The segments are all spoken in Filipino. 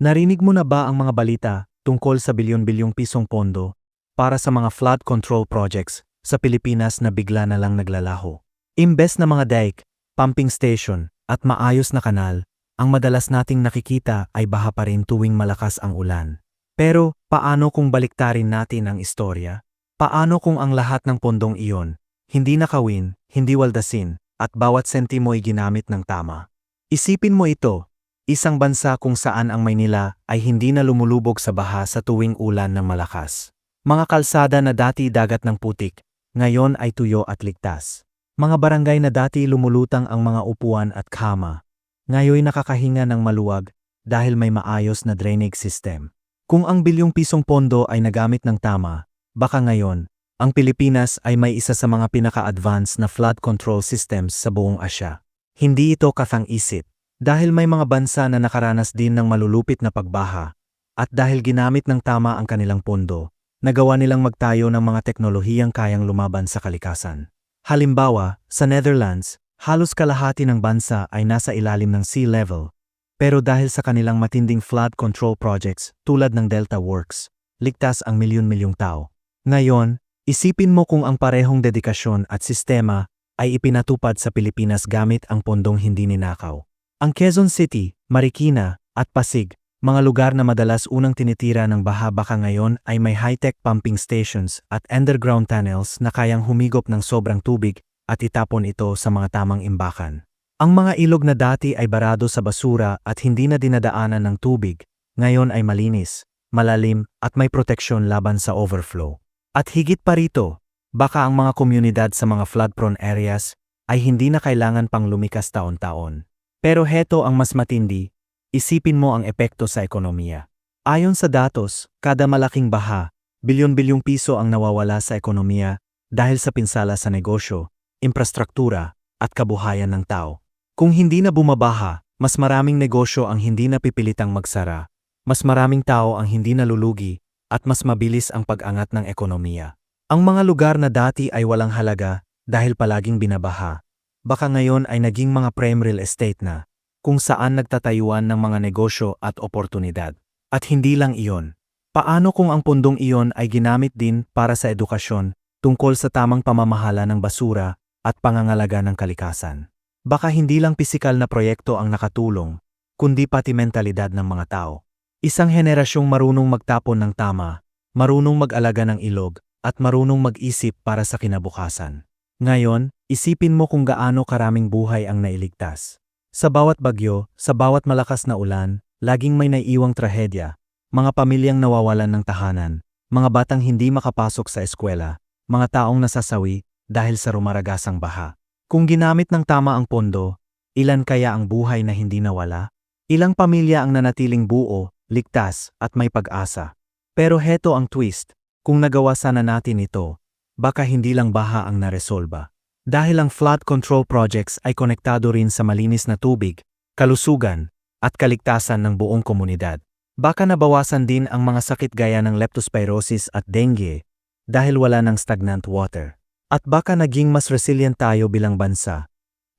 Narinig mo na ba ang mga balita tungkol sa bilyon-bilyong pisong pondo para sa mga flood control projects sa Pilipinas na bigla na lang naglalaho? Imbes na mga dike, pumping station, at maayos na kanal, ang madalas nating nakikita ay baha pa rin tuwing malakas ang ulan. Pero paano kung baliktarin natin ang istorya? Paano kung ang lahat ng pondong iyon, hindi nakawin, hindi waldasin, at bawat sentimo ay ginamit ng tama? Isipin mo ito, isang bansa kung saan ang Maynila ay hindi na lumulubog sa baha sa tuwing ulan ng malakas. Mga kalsada na dati dagat ng putik, ngayon ay tuyo at ligtas. Mga barangay na dati lumulutang ang mga upuan at kama, ngayon nakakahinga ng maluwag dahil may maayos na drainage system. Kung ang bilyong pisong pondo ay nagamit ng tama, baka ngayon, ang Pilipinas ay may isa sa mga pinaka-advanced na flood control systems sa buong Asya. Hindi ito kathang-isip, dahil may mga bansa na nakaranas din ng malulupit na pagbaha, at dahil ginamit ng tama ang kanilang pondo, nagawa nilang magtayo ng mga teknolohiyang kayang lumaban sa kalikasan. Halimbawa, sa Netherlands, halos kalahati ng bansa ay nasa ilalim ng sea level, pero dahil sa kanilang matinding flood control projects tulad ng Delta Works, ligtas ang milyon-milyong tao. Ngayon, isipin mo kung ang parehong dedikasyon at sistema ay ipinatupad sa Pilipinas gamit ang pondong hindi ninakaw. Ang Quezon City, Marikina, at Pasig, mga lugar na madalas unang tinitira ng baha baka ngayon ay may high-tech pumping stations at underground tunnels na kayang humigop ng sobrang tubig at itapon ito sa mga tamang imbakan. Ang mga ilog na dati ay barado sa basura at hindi na dinadaanan ng tubig, ngayon ay malinis, malalim at may proteksyon laban sa overflow. At higit pa rito, baka ang mga komunidad sa mga flood-prone areas ay hindi na kailangan pang lumikas taon-taon. Pero heto ang mas matindi, isipin mo ang epekto sa ekonomiya. Ayon sa datos, kada malaking baha, bilyon-bilyong piso ang nawawala sa ekonomiya dahil sa pinsala sa negosyo, infrastruktura, at kabuhayan ng tao. Kung hindi na bumabaha, mas maraming negosyo ang hindi napipilitang magsara, mas maraming tao ang hindi nalulugi, at mas mabilis ang pag-angat ng ekonomiya. Ang mga lugar na dati ay walang halaga dahil palaging binabaha, baka ngayon ay naging mga prime real estate na, kung saan nagtatayuan ng mga negosyo at oportunidad. At hindi lang iyon. Paano kung ang pundong iyon ay ginamit din para sa edukasyon tungkol sa tamang pamamahala ng basura at pangangalaga ng kalikasan? Baka hindi lang pisikal na proyekto ang nakatulong, kundi pati mentalidad ng mga tao. Isang henerasyong marunong magtapon ng tama, marunong mag-alaga ng ilog, at marunong mag-isip para sa kinabukasan. Ngayon, isipin mo kung gaano karaming buhay ang nailigtas. Sa bawat bagyo, sa bawat malakas na ulan, laging may naiiwang trahedya, mga pamilyang nawawalan ng tahanan, mga batang hindi makapasok sa eskwela, mga taong nasasawi dahil sa rumaragasang baha. Kung ginamit ng tama ang pondo, ilan kaya ang buhay na hindi nawala? Ilang pamilya ang nanatiling buo, ligtas, at may pag-asa? Pero heto ang twist, kung nagawa sana natin ito, baka hindi lang baha ang naresolba. Dahil ang flood control projects ay konektado rin sa malinis na tubig, kalusugan, at kaligtasan ng buong komunidad. Baka nabawasan din ang mga sakit gaya ng leptospirosis at dengue dahil wala ng stagnant water. At baka naging mas resilient tayo bilang bansa,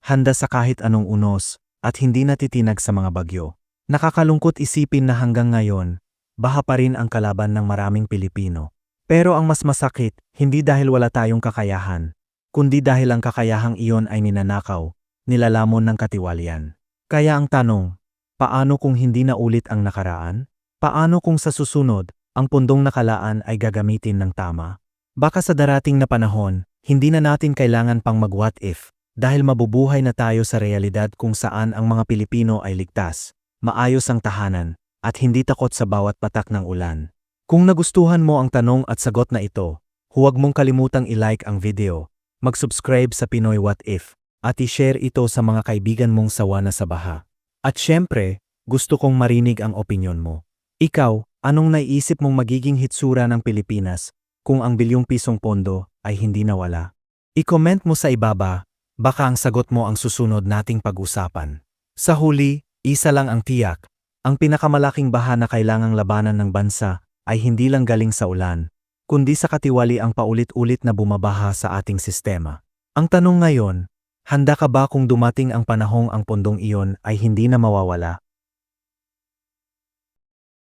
handa sa kahit anong unos, at hindi natitinag sa mga bagyo. Nakakalungkot isipin na hanggang ngayon, baha pa rin ang kalaban ng maraming Pilipino. Pero ang mas masakit, hindi dahil wala tayong kakayahan, kundi dahil ang kakayahang iyon ay ninanakaw, nilalamon ng katiwalian. Kaya ang tanong, paano kung hindi na ulit ang nakaraan? Paano kung sa susunod, ang pundong nakalaan ay gagamitin ng tama? Baka sa darating na panahon, hindi na natin kailangan pang mag-what if, dahil mabubuhay na tayo sa realidad kung saan ang mga Pilipino ay ligtas, maayos ang tahanan, at hindi takot sa bawat patak ng ulan. Kung nagustuhan mo ang tanong at sagot na ito, huwag mong kalimutang i-like ang video, mag-subscribe sa Pinoy What If, at i-share ito sa mga kaibigan mong sawa na sa baha. At syempre, gusto kong marinig ang opinyon mo. Ikaw, anong naiisip mong magiging hitsura ng Pilipinas kung ang bilyong pisong pondo ay hindi nawala. I-comment mo sa ibaba, baka ang sagot mo ang susunod nating pag-usapan. Sa huli, isa lang ang tiyak, ang pinakamalaking baha na kailangang labanan ng bansa ay hindi lang galing sa ulan, kundi sa katiwali ang paulit-ulit na bumabaha sa ating sistema. Ang tanong ngayon, handa ka ba kung dumating ang panahong ang pondong iyon ay hindi na mawawala?